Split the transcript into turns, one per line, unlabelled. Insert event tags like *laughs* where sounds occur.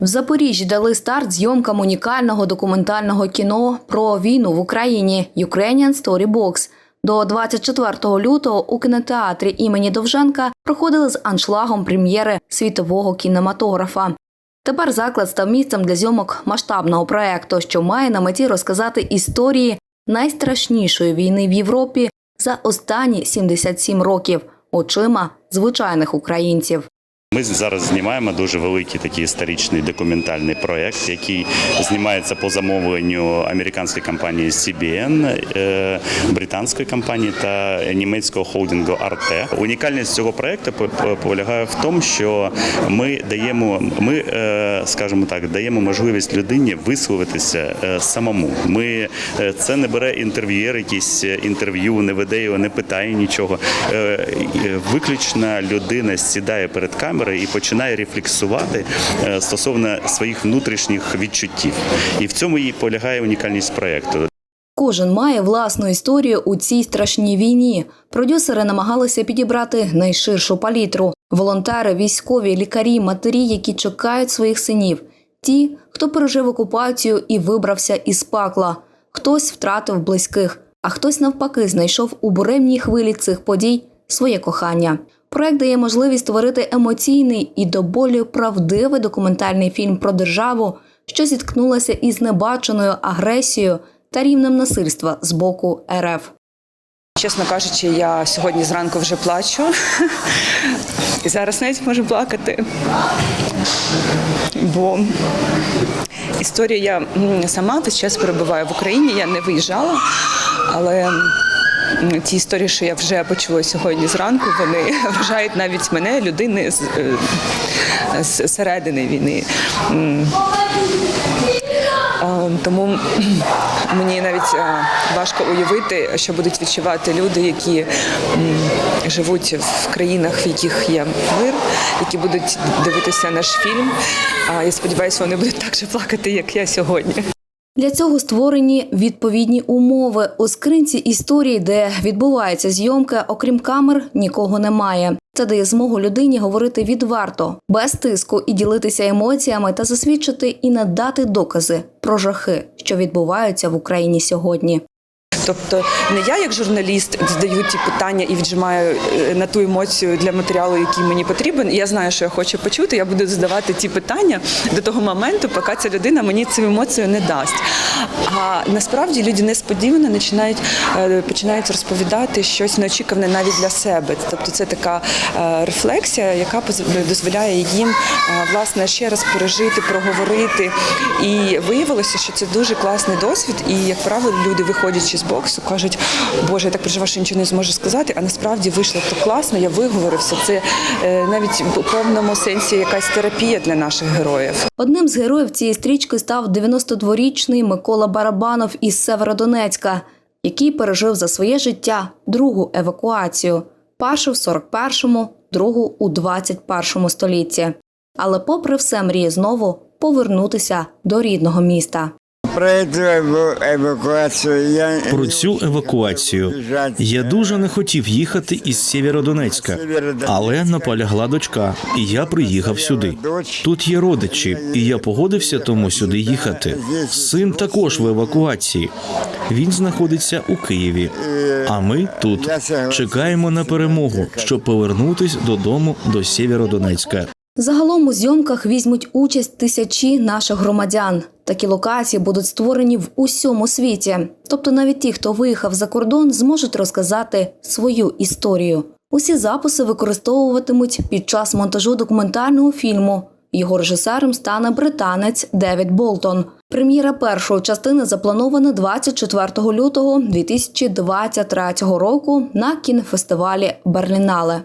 В Запоріжжі дали старт зйомкам унікального документального кіно про війну в Україні Ukrainian Story Box. До 24 лютого у кінотеатрі імені Довженка проходили з аншлагом прем'єри світового кінематографа. Тепер заклад став місцем для зйомок масштабного проекту, що має на меті розказати історії найстрашнішої війни в Європі за останні 77 років очима звичайних українців.
Ми зараз знімаємо дуже великий такий історичний документальний проєкт, який знімається по замовленню американської компанії CBN, е, британської компанії та німецького холдингу Arte. Унікальність цього проєкту по- по- полягає в тому, що ми даємо, ми, е, скажімо так, даємо можливість людині висловитися е, самому. Ми це не бере інтерв'єр, якісь інтерв'ю, не веде його, не питає нічого. Виключно людина сідає перед камерою і починає рефлексувати е, стосовно своїх внутрішніх відчуттів. І в цьому і полягає унікальність проєкту.
Кожен має власну історію у цій страшній війні. Продюсери намагалися підібрати найширшу палітру: волонтери, військові, лікарі, матері, які чекають своїх синів, ті, хто пережив окупацію і вибрався із пакла, хтось втратив близьких, а хтось навпаки знайшов у буремній хвилі цих подій своє кохання. Проект дає можливість створити емоційний і до болю правдивий документальний фільм про державу, що зіткнулася із небаченою агресією та рівнем насильства з боку РФ.
Чесно кажучи, я сьогодні зранку вже плачу. І зараз навіть можу плакати. Бо історія я сама весь час перебуваю в Україні, я не виїжджала, але ті історії, що я вже почула сьогодні зранку, вони *laughs* вражають навіть мене, людини з, е, з середини війни. Тому *clears throat* мені навіть е, важко уявити, що будуть відчувати люди, які живуть в країнах, в яких є мир, які будуть дивитися наш фільм. А Я сподіваюся, вони будуть так же плакати, як я сьогодні.
Для цього створені відповідні умови. У скринці історії, де відбувається зйомка, окрім камер, нікого немає. Це дає змогу людині говорити відверто, без тиску і ділитися емоціями та засвідчити і надати докази про жахи, що відбуваються в Україні сьогодні.
Тобто не я як журналіст задаю ті питання і віджимаю е, на ту емоцію для матеріалу, який мені потрібен. Я знаю, що я хочу почути. Я буду задавати ті питання до того моменту, поки ця людина мені цю емоцію не дасть. А насправді люди несподівано починають е, починають розповідати щось неочікуване навіть для себе. Тобто це така е, рефлексія, яка дозволяє їм власне ще раз пережити, проговорити. І виявилося, що це дуже класний досвід. І як правило, люди виходячи з боксу, кажуть, Боже, я так переживаю, що нічого не зможу сказати. А насправді вийшло так класно, я виговорився. Це е, навіть в повному сенсі якась терапія для наших героїв.
Одним з героїв цієї стрічки став 92-річний Микола Барабанов із Северодонецька, який пережив за своє життя другу евакуацію, першу в 41-му, другу у 21-му столітті. Але, попри все, мріє знову повернутися до рідного міста.
Про цю евакуацію я дуже не хотів їхати із Сєвєродонецька, але наполягла дочка, і я приїхав сюди. Тут є родичі, і я погодився тому сюди їхати. Син також в евакуації. Він знаходиться у Києві. А ми тут чекаємо на перемогу, щоб повернутись додому до Сєвєродонецька.
Загалом у зйомках візьмуть участь тисячі наших громадян. Такі локації будуть створені в усьому світі. Тобто навіть ті, хто виїхав за кордон, зможуть розказати свою історію. Усі записи використовуватимуть під час монтажу документального фільму. Його режисером стане британець Девід Болтон. Прем'єра першої частини запланована 24 лютого 2023 року на кінофестивалі Берлінале.